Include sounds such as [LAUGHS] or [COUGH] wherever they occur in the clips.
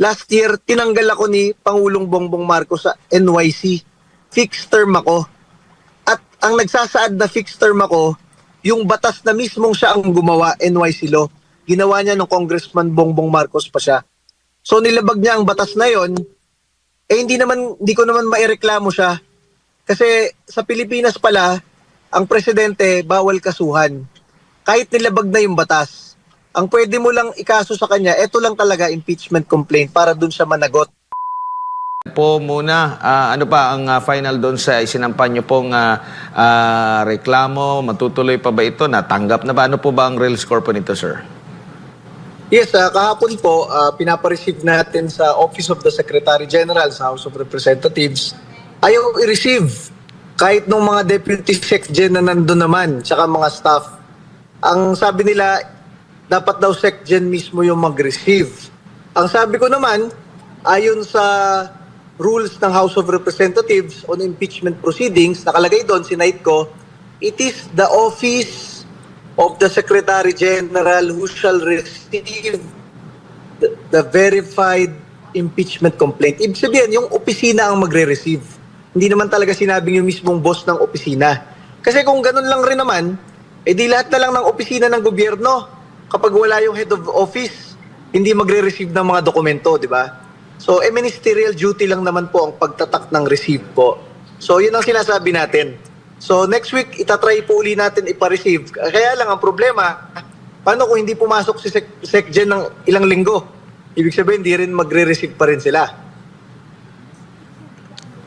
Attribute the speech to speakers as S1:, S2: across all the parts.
S1: last year, tinanggal ako ni Pangulong Bongbong Marcos sa NYC. Fixed term ako. At ang nagsasaad na fixed term ako, yung batas na mismong siya ang gumawa, NYC law. Ginawa niya ng Congressman Bongbong Marcos pa siya. So nilabag niya ang batas na yon. Eh hindi naman hindi ko naman maireklamo siya. Kasi sa Pilipinas pala, ang presidente bawal kasuhan. Kahit nilabag na yung batas. Ang pwede mo lang ikaso sa kanya, eto lang talaga impeachment complaint para dun siya managot.
S2: Po muna, ah, ano pa ang ah, final doon sa isinampan nyo pong ah, ah, reklamo? Matutuloy pa ba ito? Natanggap na ba? Ano po ba ang real score po nito, sir?
S1: Yes, ah, kahapon po, ah, pinapareceive natin sa Office of the Secretary General sa House of Representatives. Ayaw i-receive kahit nung mga deputy secgen na nandun naman, tsaka mga staff. Ang sabi nila, dapat daw secgen mismo yung mag-receive. Ang sabi ko naman, ayon sa rules ng House of Representatives on impeachment proceedings, nakalagay doon, sinight ko, it is the office of the Secretary General who shall receive the, the verified impeachment complaint. Ibig sabihin, yung opisina ang magre-receive. Hindi naman talaga sinabing yung mismong boss ng opisina. Kasi kung ganun lang rin naman, eh di lahat na lang ng opisina ng gobyerno, kapag wala yung head of office, hindi magre-receive ng mga dokumento, di ba? So, eh, ministerial duty lang naman po ang pagtatak ng receive po. So, yun ang sinasabi natin. So, next week, itatry po uli natin ipa-receive. Kaya lang, ang problema, paano kung hindi pumasok si Sec- SecGen ng ilang linggo? Ibig sabihin, hindi rin magre-receive pa rin sila.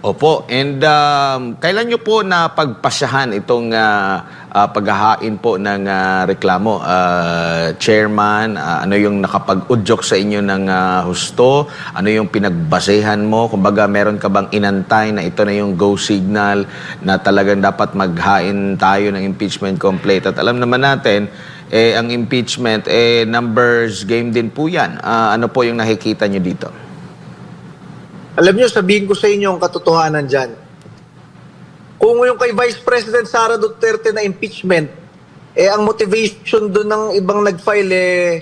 S2: Opo. And um, kailan nyo po na pagpasyahan itong ah, ah, paghahain po ng ah, reklamo? Ah, chairman, ah, ano yung nakapag-udyok sa inyo ng ah, husto? Ano yung pinagbasehan mo? Kumbaga, meron ka bang inantay na ito na yung go signal na talagang dapat maghain tayo ng impeachment complaint? At alam naman natin, eh, ang impeachment, eh, numbers game din po yan. Ah, ano po yung nakikita nyo dito?
S1: Alam nyo, sabihin ko sa inyo ang katotohanan dyan. Kung yung kay Vice President Sara Duterte na impeachment, eh ang motivation doon ng ibang nag-file eh,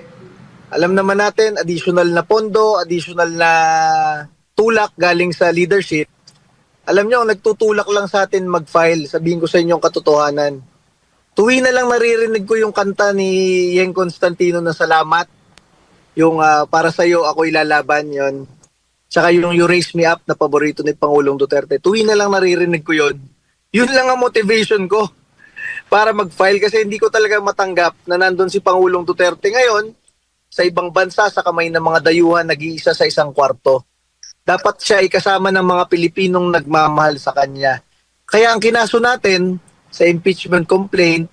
S1: alam naman natin, additional na pondo, additional na tulak galing sa leadership. Alam nyo, ang nagtutulak lang sa atin mag-file, sabihin ko sa inyo ang katotohanan. Tuwi na lang naririnig ko yung kanta ni Yeng Constantino na salamat. Yung ah, para sa iyo ako ilalaban yon. Tsaka yung You Raise Me Up na paborito ni Pangulong Duterte. Tuwi na lang naririnig ko yon. Yun lang ang motivation ko para mag-file kasi hindi ko talaga matanggap na nandun si Pangulong Duterte ngayon sa ibang bansa sa kamay ng mga dayuhan nag-iisa sa isang kwarto. Dapat siya ikasama ng mga Pilipinong nagmamahal sa kanya. Kaya ang kinaso natin sa impeachment complaint,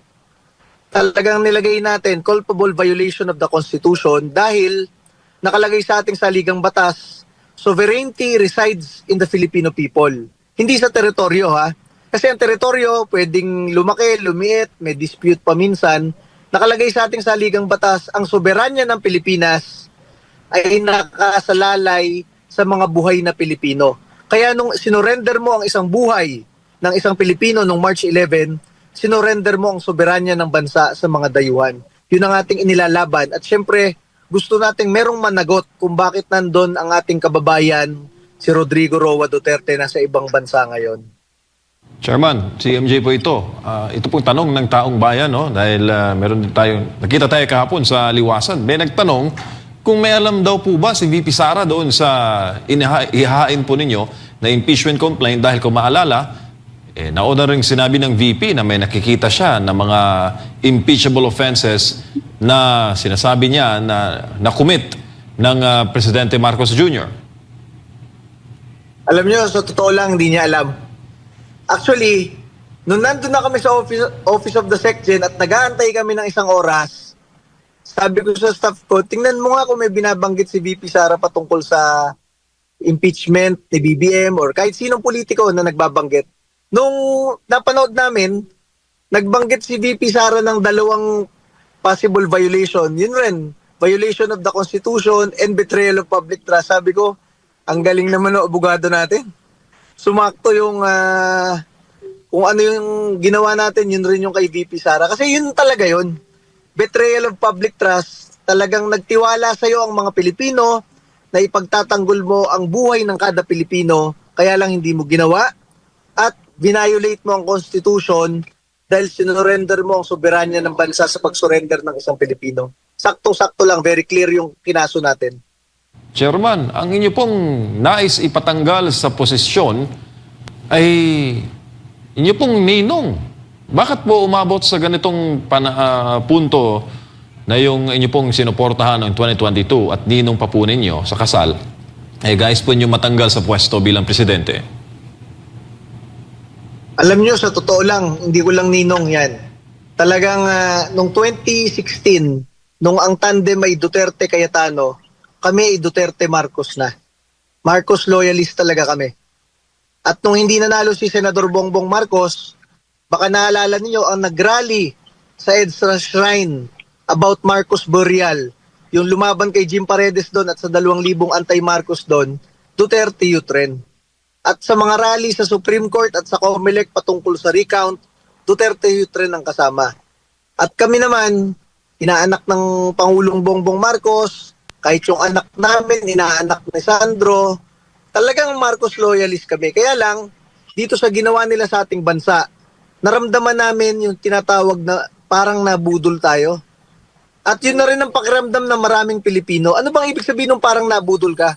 S1: talagang nilagay natin culpable violation of the Constitution dahil nakalagay sa ating saligang batas, sovereignty resides in the Filipino people. Hindi sa teritoryo ha. Kasi ang teritoryo pwedeng lumaki, lumiit, may dispute pa minsan. Nakalagay sa ating saligang batas, ang soberanya ng Pilipinas ay nakasalalay sa mga buhay na Pilipino. Kaya nung sinurrender mo ang isang buhay ng isang Pilipino nung March 11, sinurrender mo ang soberanya ng bansa sa mga dayuhan. Yun ang ating inilalaban. At syempre, gusto nating merong managot kung bakit nandun ang ating kababayan, si Rodrigo Roa Duterte, nasa ibang bansa ngayon.
S3: Chairman, si MJ po ito. Ah, ito pong tanong ng taong bayan, no? Dahil ah, meron din tayong, nakita tayo kahapon sa liwasan. May nagtanong kung may alam daw po ba si VP Sara doon sa iniha- ihahain po ninyo na impeachment complaint dahil kung maalala, eh, nauna rin sinabi ng VP na may nakikita siya ng mga impeachable offenses na sinasabi niya na na-commit ng ah, Presidente Marcos Jr.
S1: Alam nyo, sa totoo lang, hindi niya alam. Actually, nung nandun na kami sa office, office of the SecGen at nag-aantay kami ng isang oras, sabi ko sa staff ko, tingnan mo nga kung may binabanggit si VP Sara patungkol sa impeachment ni BBM or kahit sinong politiko na nagbabanggit. Nung napanood namin, nagbanggit si VP Sara ng dalawang possible violation. Yun rin, violation of the Constitution and betrayal of public trust. Sabi ko, ang galing naman ng abogado natin. Sumakto yung ah, kung ano yung ginawa natin, yun rin yung kay VP Sara. Kasi yun talaga yun. Betrayal of public trust. Talagang nagtiwala sa'yo ang mga Pilipino, na ipagtatanggol mo ang buhay ng kada Pilipino, kaya lang hindi mo ginawa at violate mo ang Constitution dahil sinurrender mo ang soberanya ng bansa sa pag-surrender ng isang Pilipino. Sakto-sakto lang, very clear yung kinaso natin.
S3: Chairman, ang inyo pong nais ipatanggal sa posisyon ay inyo pong ninong. Bakit po umabot sa ganitong pana- ah, punto na yung inyo pong sinuportahan noong 2022 at ninong pa po ninyo sa kasal, eh guys po inyo matanggal sa pwesto bilang presidente?
S1: Alam nyo, sa totoo lang, hindi ko lang ninong yan. Talagang ah, nung 2016, nung ang tandem ay Duterte Cayetano, kami ay Duterte Marcos na. Marcos loyalist talaga kami. At nung hindi nanalo si Senador Bongbong Marcos, baka naalala niyo ang nagrally sa EDSA Shrine about Marcos Burial. Yung lumaban kay Jim Paredes doon at sa 2,000 anti-Marcos doon, Duterte youth rin. At sa mga rally sa Supreme Court at sa COMELEC patungkol sa recount, Duterte youth ang kasama. At kami naman, inaanak ng Pangulong Bongbong Marcos, kahit yung anak namin, inaanak ni Sandro, talagang Marcos loyalist kami. Kaya lang, dito sa ginawa nila sa ating bansa, naramdaman namin yung tinatawag na parang nabudol tayo. At yun na rin ang pakiramdam ng maraming Pilipino. Ano bang ibig sabihin ng parang nabudol ka?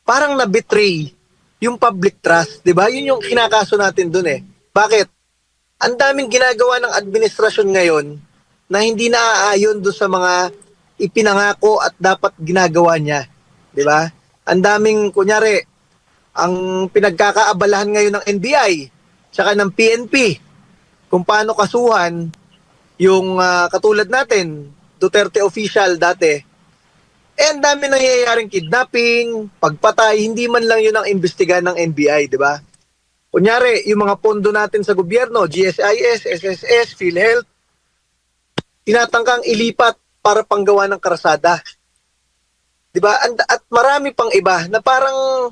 S1: Parang na-betray yung public trust, 'di ba? Yun yung kinakaso natin doon eh. Bakit? Ang daming ginagawa ng administrasyon ngayon na hindi naaayon doon sa mga ipinangako at dapat ginagawa niya, 'di ba? Ang daming kunyari ang pinagkakaabalahan ngayon ng NBI tsaka ng PNP kung paano kasuhan yung ah, katulad natin, Duterte official dati, eh, ang dami nangyayaring kidnapping, pagpatay, hindi man lang yun ang imbestigahan ng NBI, di ba? Kunyari, yung mga pondo natin sa gobyerno, GSIS, SSS, PhilHealth, tinatangkang ilipat para panggawa ng karasada. Di ba? At marami pang iba na parang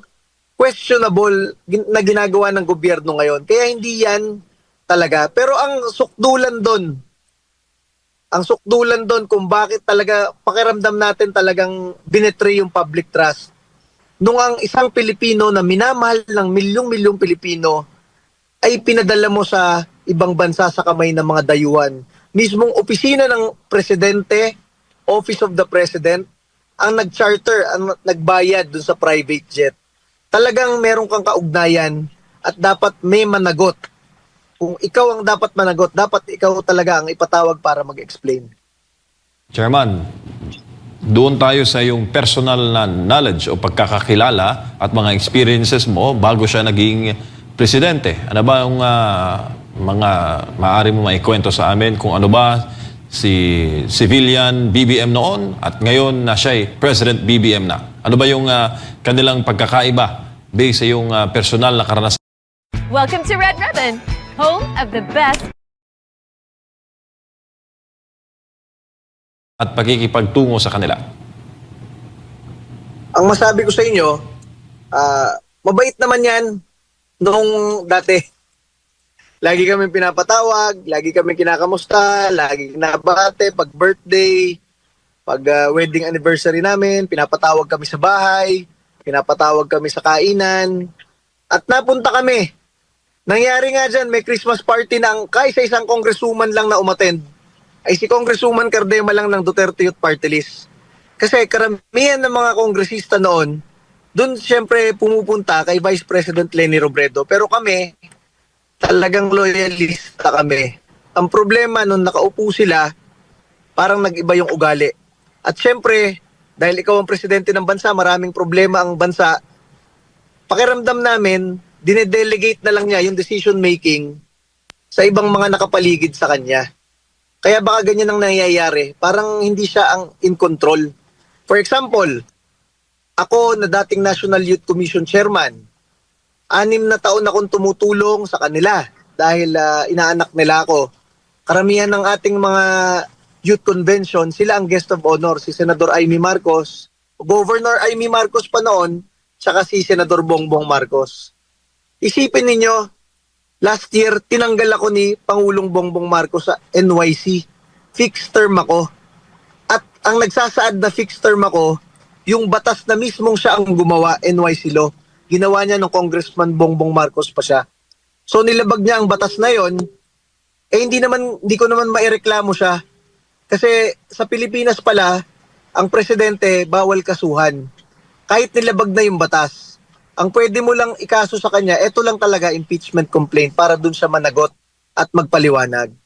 S1: questionable na ginagawa ng gobyerno ngayon. Kaya hindi yan talaga. Pero ang sukdulan doon, ang sukdulan doon kung bakit talaga pakiramdam natin talagang binetray yung public trust. Nung ang isang Pilipino na minamahal ng milyong-milyong Pilipino ay pinadala mo sa ibang bansa sa kamay ng mga dayuhan. Mismong opisina ng presidente, Office of the President, ang nag-charter, ang nagbayad dun sa private jet. Talagang meron kang kaugnayan at dapat may managot kung ikaw ang dapat managot, dapat ikaw talaga ang ipatawag para mag-explain.
S3: Chairman, doon tayo sa yung personal na knowledge o pagkakakilala at mga experiences mo bago siya naging presidente. Ano ba yung ah, mga maaari mo maikwento sa amin kung ano ba si civilian BBM noon at ngayon na siya ay President BBM na? Ano ba yung ah, kanilang pagkakaiba based sa yung ah, personal na karanasan?
S4: Welcome to Red Ribbon, home of the best
S3: at pagkikipagtungo sa kanila.
S1: Ang masabi ko sa inyo, ah, mabait naman yan nung dati. Lagi kami pinapatawag, lagi kami kinakamusta, lagi kinabate, pag birthday, pag ah, wedding anniversary namin, pinapatawag kami sa bahay, pinapatawag kami sa kainan, at napunta kami. Nangyari nga dyan, may Christmas party ng kaysa isang congresswoman lang na umattend, ay si Congresswoman Cardema lang ng Duterte Youth Party List. Kasi karamihan ng mga kongresista noon, doon siyempre pumupunta kay Vice President Lenny Robredo. Pero kami, talagang loyalista kami. Ang problema nung nakaupo sila, parang nag-iba yung ugali. At siyempre, dahil ikaw ang presidente ng bansa, maraming problema ang bansa, pakiramdam namin, dinedelegate na lang niya yung decision making sa ibang mga nakapaligid sa kanya. Kaya baka ganyan ang nangyayari. Parang hindi siya ang in control. For example, ako na dating National Youth Commission Chairman, anim na taon akong tumutulong sa kanila dahil ah, inaanak nila ako. Karamihan ng ating mga youth convention, sila ang guest of honor, si Senador Amy Marcos, Governor Amy Marcos pa noon, tsaka si Senador Bongbong Marcos. Isipin ninyo, last year, tinanggal ako ni Pangulong Bongbong Marcos sa NYC. Fixed term ako. At ang nagsasaad na fixed term ako, yung batas na mismong siya ang gumawa, NYC law. Ginawa niya ng Congressman Bongbong Marcos pa siya. So nilabag niya ang batas na yon. Eh hindi naman hindi ko naman maireklamo siya. Kasi sa Pilipinas pala, ang presidente bawal kasuhan. Kahit nilabag na yung batas. Ang pwede mo lang ikaso sa kanya, ito lang talaga impeachment complaint para dun siya managot at magpaliwanag.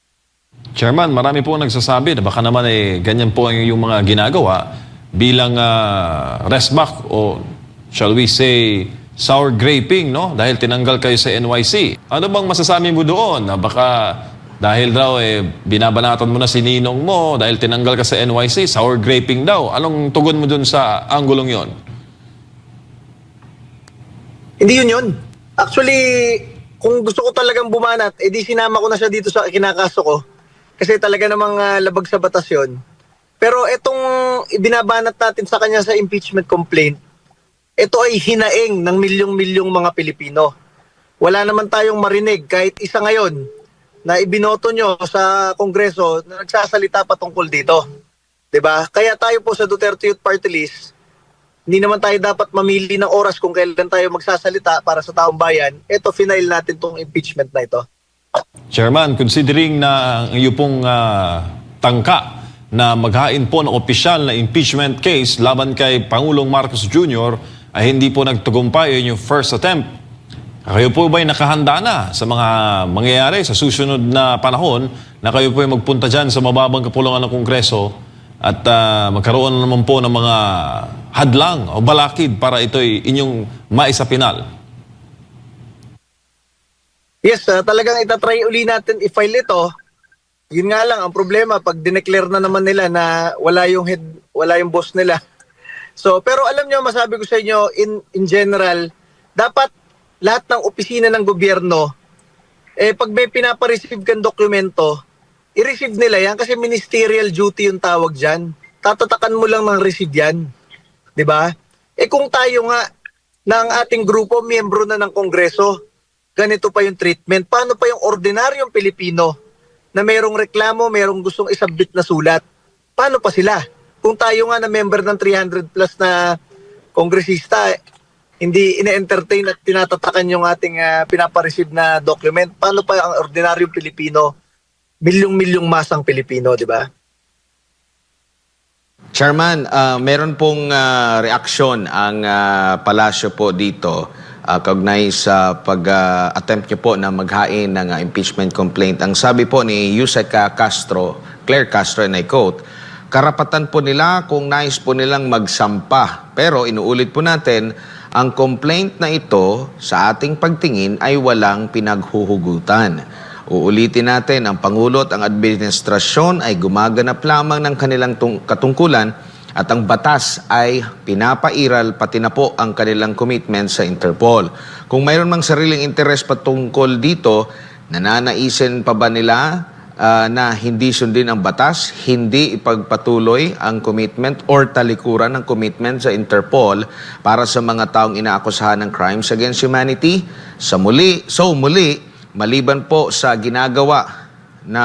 S3: Chairman, marami po nagsasabi na baka naman eh ganyan po ang yung mga ginagawa bilang uh, restback o shall we say sour graping, no? Dahil tinanggal kayo sa NYC. Ano bang masasabi mo doon? Na baka dahil daw eh binabanatan mo na si Ninong mo dahil tinanggal ka sa NYC, sour graping daw. Anong tugon mo doon sa anggulong yon?
S1: Hindi yun yun. Actually, kung gusto ko talagang bumanat, edi sinama ko na siya dito sa kinakaso ko. Kasi talaga namang ah, labag sa batas yun. Pero itong ibinabanat natin sa kanya sa impeachment complaint, ito ay hinaing ng milyong-milyong mga Pilipino. Wala naman tayong marinig kahit isa ngayon na ibinoto nyo sa Kongreso na nagsasalita patungkol dito. 'Di ba? Kaya tayo po sa Duterte Youth Party List, hindi naman tayo dapat mamili ng oras kung kailan tayo magsasalita para sa taong bayan. Ito, final natin tong impeachment na ito.
S3: Chairman, considering na ang iyo pong ah, tangka na maghain po ng opisyal na impeachment case laban kay Pangulong Marcos Jr. ay hindi po nagtagumpay yun yung first attempt. Kayo po ba'y nakahanda na sa mga mangyayari sa susunod na panahon na kayo po ay magpunta dyan sa mababang kapulungan ng Kongreso at ah, magkaroon naman po ng mga hadlang o balakid para ito'y inyong maisapinal?
S1: Yes, ah, talagang itatry uli natin i-file ito. Yun nga lang, ang problema, pag dineclare na naman nila na wala yung head, wala yung boss nila. [LAUGHS] So, pero alam nyo, masabi ko sa inyo, in, in general, dapat lahat ng opisina ng gobyerno, eh, pag may pinapareceive kang dokumento, i-receive nila yan kasi ministerial duty yung tawag dyan. Tatatakan mo lang ng receive yan. 'Di ba? Eh kung tayo nga ng ating grupo, miyembro na ng Kongreso, ganito pa yung treatment. Paano pa yung ordinaryong Pilipino na merong reklamo, merong gustong isabit na sulat? Paano pa sila? Kung tayo nga na member ng 300 plus na kongresista, hindi ine-entertain at tinatatakan yung ating ah, pinapareceive na document, paano pa ang ordinaryong Pilipino, milyong-milyong masang Pilipino, di ba?
S2: Chairman, ah, meron pong ah, reaksyon ang ah, palasyo po dito uh, kaugnay sa pag-attempt niyo po na maghain ng ah, impeachment complaint. Ang sabi po ni Yusek ah, Castro, Claire Castro, and I quote, karapatan po nila kung nais po nilang magsampa. Pero inuulit po natin, ang complaint na ito sa ating pagtingin ay walang pinaghuhugutan. Uulitin natin, ang Pangulo at ang administrasyon ay gumaganap lamang ng kanilang tung- katungkulan at ang batas ay pinapairal pati na po ang kanilang commitment sa Interpol. Kung mayroon mang sariling interes patungkol dito, nananaisin pa ba nila ah, na hindi sundin ang batas, hindi ipagpatuloy ang commitment or talikuran ng commitment sa Interpol para sa mga taong inaakusahan ng crimes against humanity? Sa muli, so muli, maliban po sa ginagawa na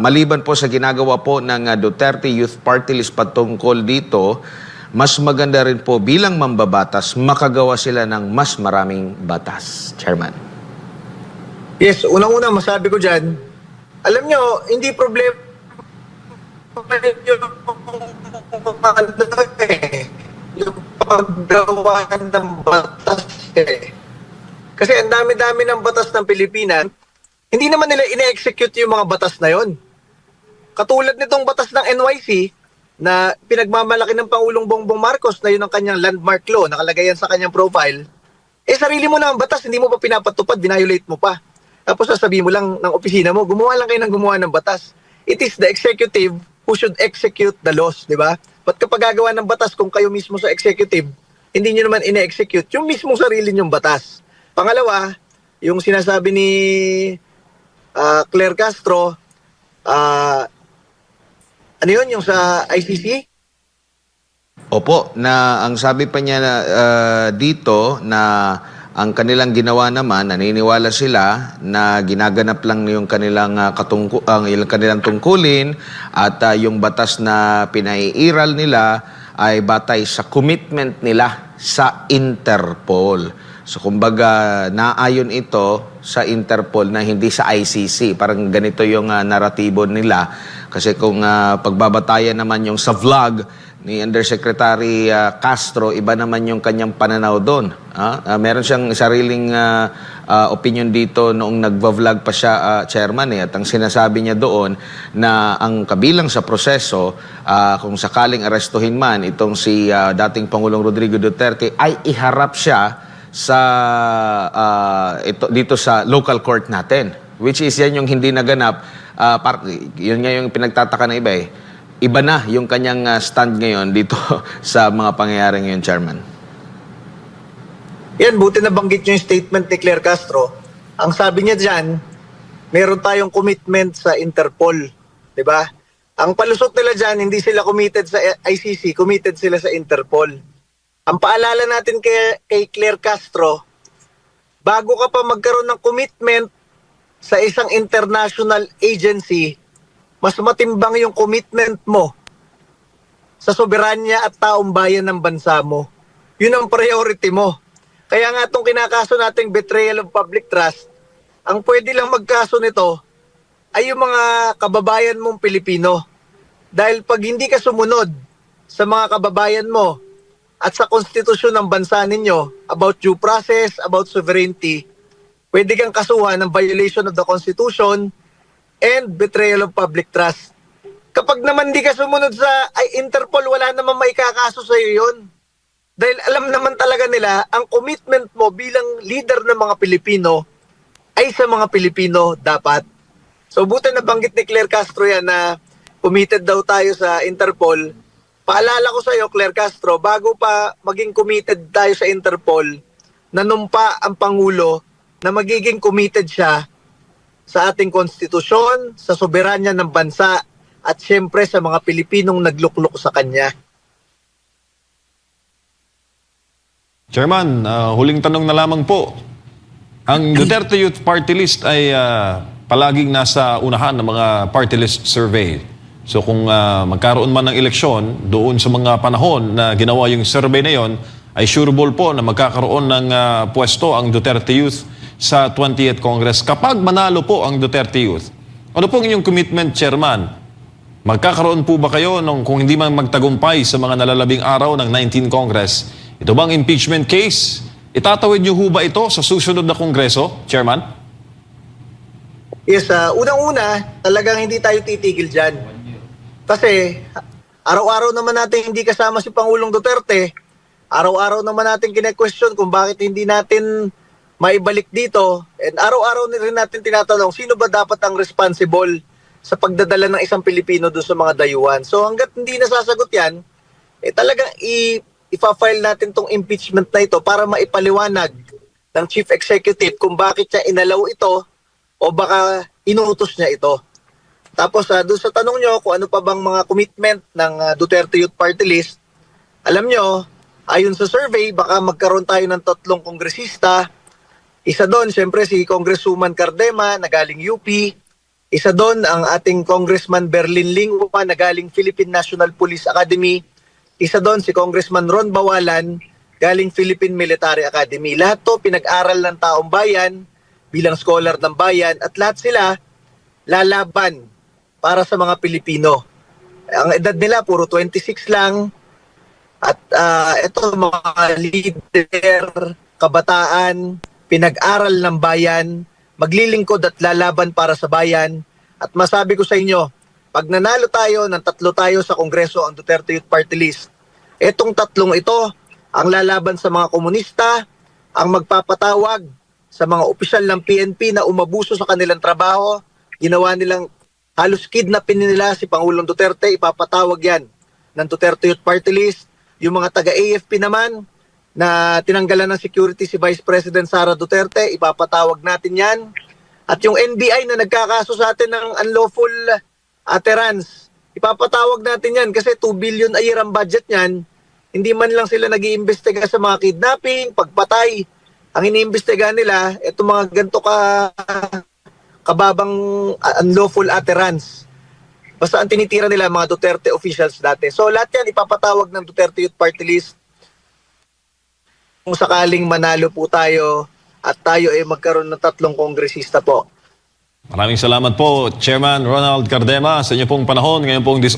S2: maliban po sa ginagawa po ng uh, Duterte Youth Party List patungkol dito, mas maganda rin po bilang mambabatas makagawa sila ng mas maraming batas, Chairman.
S1: Yes, unang-una masabi ko dyan, alam nyo, hindi problema yung paggawa ng batas eh. Kasi ang dami-dami ng batas ng Pilipinas, hindi naman nila ine-execute yung mga batas na yon. Katulad nitong batas ng NYC na pinagmamalaki ng Pangulong Bongbong Marcos na yun ang kanyang landmark law, nakalagay yan sa kanyang profile, eh sarili mo na ang batas, hindi mo pa pinapatupad, binayolate mo pa. Tapos sasabihin mo lang ng opisina mo, gumawa lang kayo ng gumawa ng batas. It is the executive who should execute the laws, di ba? But kapag gagawa ng batas, kung kayo mismo sa executive, hindi nyo naman ine-execute yung mismong sarili nyong batas. Pangalawa, yung sinasabi ni ah, Claire Castro, ah, ano yun, yung sa ICC?
S2: Opo, na ang sabi pa niya ah, dito na ang kanilang ginawa naman, naniniwala sila na ginaganap lang yung kanilang ah, katungku ang ilang kanilang tungkulin at ah, yung batas na pinaiiral nila ay batay sa commitment nila sa Interpol. So kumbaga naayon ito sa Interpol na hindi sa ICC. Parang ganito yung ah, naratibo nila. Kasi kung ah, pagbabatayan naman yung sa vlog ni Undersecretary ah, Castro, iba naman yung kanyang pananaw doon. Ah, meron siyang sariling ah, ah, opinion dito noong nagva-vlog pa siya, ah, chairman. Eh. At ang sinasabi niya doon na ang kabilang sa proseso, ah, kung sakaling arestuhin man itong si ah, dating Pangulong Rodrigo Duterte, ay iharap siya sa ah, ito dito sa local court natin which is yan yung hindi naganap ah, par- yun nga yung pinagtataka ng iba eh iba na yung kanyang ah, stand ngayon dito [LAUGHS] sa mga pangyayari ngayon chairman
S1: Yan, buti na banggit yung statement ni Claire Castro. Ang sabi niya dyan, meron tayong commitment sa Interpol. 'di ba? Ang palusot nila dyan, hindi sila committed sa ICC, committed sila sa Interpol. Ang paalala natin kay, kay Claire Castro, bago ka pa magkaroon ng commitment sa isang international agency, mas matimbang yung commitment mo sa soberanya at taong bayan ng bansa mo. Yun ang priority mo. Kaya nga itong kinakaso nating betrayal of public trust, ang pwede lang magkaso nito ay yung mga kababayan mong Pilipino. Dahil pag hindi ka sumunod sa mga kababayan mo at sa konstitusyon ng bansa ninyo about due process, about sovereignty, pwede kang kasuhan ng violation of the Constitution and betrayal of public trust. Kapag naman di ka sumunod sa ay Interpol, wala naman maikakaso sa iyo yun. Dahil alam naman talaga nila, ang commitment mo bilang leader ng mga Pilipino ay sa mga Pilipino dapat. So buti na banggit ni Claire Castro yan na committed daw tayo sa Interpol. Paalala ko sa iyo, Claire Castro, bago pa maging committed tayo sa Interpol, nanumpa ang Pangulo na magiging committed siya sa ating konstitusyon, sa soberanya ng bansa, at siyempre sa mga Pilipinong nagluklok sa kanya.
S3: Chairman, ah, huling tanong na lamang po. Ang [CLEARS THROAT] Duterte Youth Party List ay ah, palaging nasa unahan ng mga party list survey. So kung ah, magkaroon man ng eleksyon, doon sa mga panahon na ginawa yung survey na yon, ay sureable po na magkakaroon ng ah, pwesto ang Duterte Youth sa 20th Congress kapag manalo po ang Duterte Youth. Ano po ang inyong commitment, Chairman? Magkakaroon po ba kayo nung kung hindi man magtagumpay sa mga nalalabing araw ng 19 Congress? Ito bang impeachment case? Itatawid niyo ho ba ito sa susunod na Kongreso, Chairman?
S1: Yes, ah, unang-una, talagang hindi tayo titigil dyan. Kasi araw-araw naman natin hindi kasama si Pangulong Duterte. Araw-araw naman natin kine-question kung bakit hindi natin maibalik dito. And araw-araw na rin natin tinatanong, sino ba dapat ang responsible sa pagdadala ng isang Pilipino doon sa mga dayuhan. So hanggat hindi nasasagot yan, eh talagang i- ipa-file natin tong impeachment na ito para maipaliwanag ng Chief Executive kung bakit siya inalaw ito o baka inuutos niya ito. Tapos uh, doon sa tanong nyo kung ano pa bang mga commitment ng ah, Duterte Youth Party List, alam nyo, ayon sa survey, baka magkaroon tayo ng tatlong kongresista. Isa doon, siyempre si Congresswoman Cardema na galing UP. Isa doon ang ating Congressman Berlin Lingwa na galing Philippine National Police Academy. Isa doon si Congressman Ron Bawalan galing Philippine Military Academy. Lahat to pinag-aral ng taong bayan bilang scholar ng bayan at lahat sila lalaban para sa mga Pilipino. Ang edad nila puro 26 lang at ah, ito mga leader, kabataan, pinag-aral ng bayan, maglilingkod at lalaban para sa bayan. At masabi ko sa inyo, pag nanalo tayo ng tatlo tayo sa Kongreso ang Duterte Youth Party List, etong tatlong ito ang lalaban sa mga komunista, ang magpapatawag sa mga opisyal ng PNP na umabuso sa kanilang trabaho, ginawa nilang halos kidnapin nila si Pangulong Duterte, ipapatawag yan ng Duterte Youth Party List. Yung mga taga-AFP naman na tinanggalan ng security si Vice President Sara Duterte, ipapatawag natin yan. At yung NBI na nagkakaso sa atin ng unlawful utterance, ipapatawag natin yan kasi 2 billion a year ang budget niyan. Hindi man lang sila nag iimbestiga sa mga kidnapping, pagpatay. Ang iniimbestiga nila, ito mga ganito ka kababang uh, unlawful utterance. Basta ang tinitira nila mga Duterte officials dati. So lahat yan ipapatawag ng Duterte Youth Party List. Kung sakaling manalo po tayo at tayo ay magkaroon ng tatlong kongresista po.
S3: Maraming salamat po, Chairman Ronald Cardema, sa inyo pong panahon. Ngayon pong dis